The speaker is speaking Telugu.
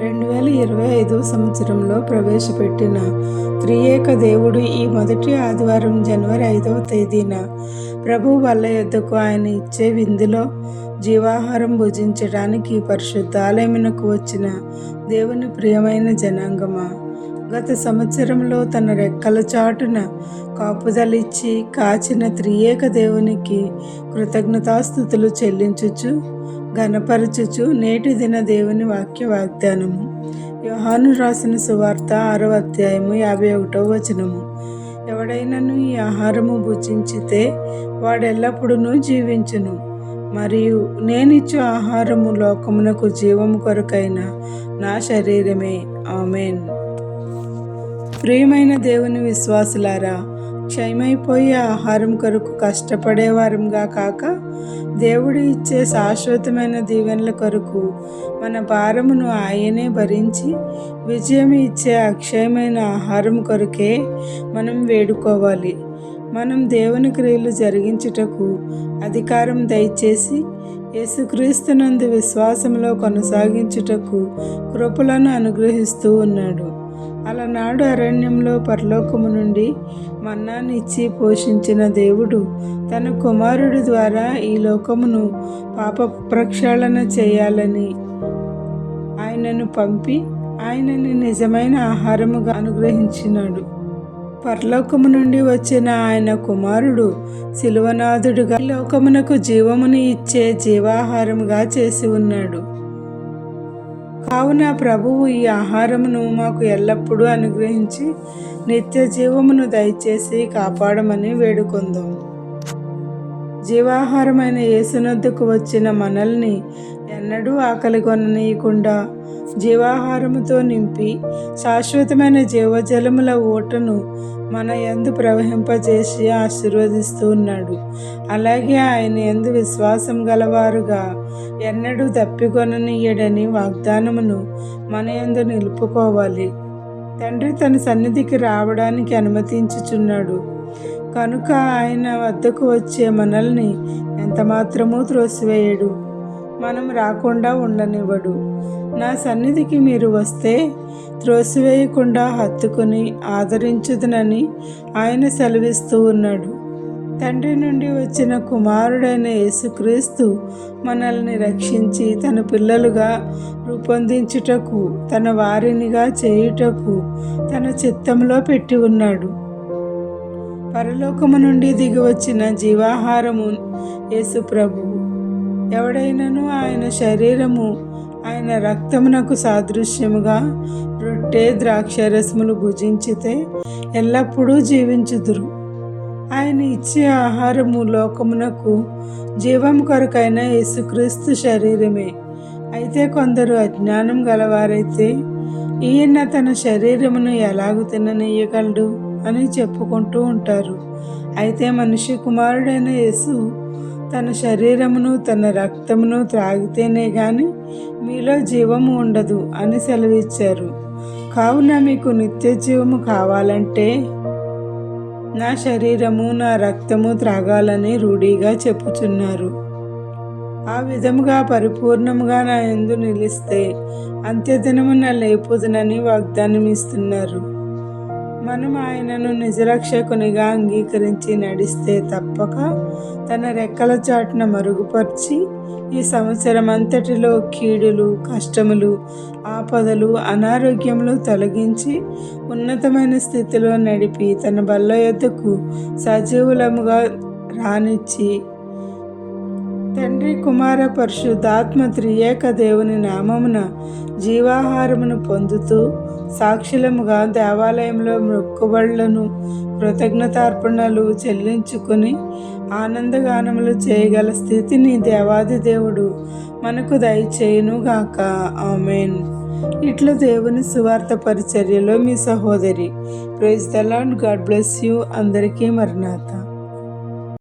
రెండు వేల ఇరవై ఐదు సంవత్సరంలో ప్రవేశపెట్టిన త్రియేక దేవుడు ఈ మొదటి ఆదివారం జనవరి ఐదవ తేదీన ప్రభు వల్ల యొద్దకు ఆయన ఇచ్చే విందులో జీవాహారం భుజించడానికి పరిశుద్ధాలయమునకు వచ్చిన దేవుని ప్రియమైన జనాంగమా. గత సంవత్సరంలో తన రెక్కల చాటున కాపుదలిచ్చి కాచిన త్రియేక దేవునికి కృతజ్ఞతాస్థుతులు చెల్లించుచు ఘనపరచుచు నేటి దిన దేవుని వాక్య వాగ్దానము. యోహాను రాసిన సువార్త ఆరవ అధ్యాయము యాభై ఒకటో వచనము. ఎవడైనను ఈ ఆహారము భుజించితే వాడెల్లప్పుడూ జీవించును. మరియు నేనిచ్చు ఆహారము లోకమునకు జీవము కొరకైన నా శరీరమే. ఆమెన్. ప్రియమైన దేవుని విశ్వాసులారా క్షయమైపోయే ఆహారం కొరకు కష్టపడేవారంగా కాక దేవుడు ఇచ్చే శాశ్వతమైన దీవెనల కొరకు మన భారమును ఆయనే భరించి విజయం ఇచ్చే అక్షయమైన ఆహారం కొరకే మనం వేడుకోవాలి. మనం దేవుని క్రియలు జరిగించుటకు అధికారం దయచేసి యేసుక్రీస్తునందు విశ్వాసంలో కొనసాగించుటకు కృపలను అనుగ్రహిస్తూ ఉన్నాడు. అలనాడు అరణ్యంలో పరలోకము నుండి మన్నానిచ్చి పోషించిన దేవుడు తన కుమారుడి ద్వారా ఈ లోకమును పాప ప్రక్షాళన చేయాలని ఆయనను పంపి ఆయనని నిజమైన ఆహారముగా అనుగ్రహించినాడు. పరలోకము నుండి వచ్చిన ఆయన కుమారుడు శిలువనాథుడుగా లోకమునకు జీవమును ఇచ్చే జీవాహారముగా చేసి ఉన్నాడు. కావున ప్రభువు ఈ ఆహారమును మాకు ఎల్లప్పుడూ అనుగ్రహించి నిత్య జీవమును దయచేసి కాపాడమని వేడుకుందాం. జీవాహారమైన యేసునద్దుకు వచ్చిన మనల్ని ఎన్నడూ ఆకలి కొననీయకుండా జీవాహారముతో నింపి శాశ్వతమైన జీవజలముల ఊటను మన ఎందు ప్రవహింపజేసి ఆశీర్వదిస్తూ ఉన్నాడు. అలాగే ఆయన ఎందు విశ్వాసం గలవారుగా ఎన్నడూ తప్పికొననీయడని వాగ్దానమును మన ఎందు నిలుపుకోవాలి. తండ్రి తన సన్నిధికి రావడానికి అనుమతించుచున్నాడు. కనుక ఆయన వద్దకు వచ్చే మనల్ని ఎంతమాత్రమూ త్రోసివేయడు. మనం రాకుండా ఉండనివ్వడు. నా సన్నిధికి మీరు వస్తే త్రోసివేయకుండా హత్తుకుని ఆదరించుదనని ఆయన సెలవిస్తూ ఉన్నాడు. తండ్రి నుండి వచ్చిన కుమారుడైన యేసుక్రీస్తు మనల్ని రక్షించి తన పిల్లలుగా రూపొందించుటకు తన వారినిగా చేయుటకు తన చిత్తంలో పెట్టి ఉన్నాడు. పరలోకము నుండి దిగి వచ్చిన జీవాహారము యేసు ప్రభువు ఎవడైనను ఆయన శరీరము ఆయన రక్తమునకు సాదృశ్యముగా రొట్టె ద్రాక్షరసములు భుజించితే ఎల్లప్పుడూ జీవించుదురు. ఆయన ఇచ్చే ఆహారము లోకమునకు జీవం కొరకైన యేసుక్రీస్తు శరీరమే. అయితే కొందరు అజ్ఞానం గలవారైతే ఈయన తన శరీరమును ఎలాగు తిననీయగలడు అని చెప్పుకుంటూ ఉంటారు. అయితే మనిషి కుమారుడైన యేసు తన శరీరమును తన రక్తమును త్రాగితేనే గాని మీలో జీవము ఉండదు అని సెలవిచ్చారు. కావున మీకు నిత్య జీవము కావాలంటే నా శరీరము నా రక్తము త్రాగాలని రూఢీగా చెప్పుచున్నారు. ఆ విధముగా పరిపూర్ణముగా నా ఎందు నిలిస్తే అంత్యదినమున లేపుదనని వాగ్దానం ఇస్తున్నారు మనం ఆయనను నిజరక్షకునిగా అంగీకరించి నడిస్తే తప్పక తన రెక్కల చాటున మరుగుపరిచి ఈ సంవత్సరం అంతటిలో కీడులు కష్టములు ఆపదలు అనారోగ్యములు తొలగించి ఉన్నతమైన స్థితిలో నడిపి తన బల్ల యొద్దకు సజీవులముగా రానిచ్చి తండ్రి కుమార పరిశుద్ధాత్మ త్రియేక దేవుని నామమున జీవాహారమును పొందుతూ సాక్షులముగా దేవాలయంలో మొక్కుబళ్ళను కృతజ్ఞతార్పణలు చెల్లించుకుని ఆనందగానములు చేయగల స్థితిని దేవాది దేవుడు మనకు దయచేయునుగాక. ఆమెన్. ఇట్లు దేవుని సువార్త పరిచర్యలో మీ సహోదరి praise the Lord God bless you. అందరికీ మరణాత.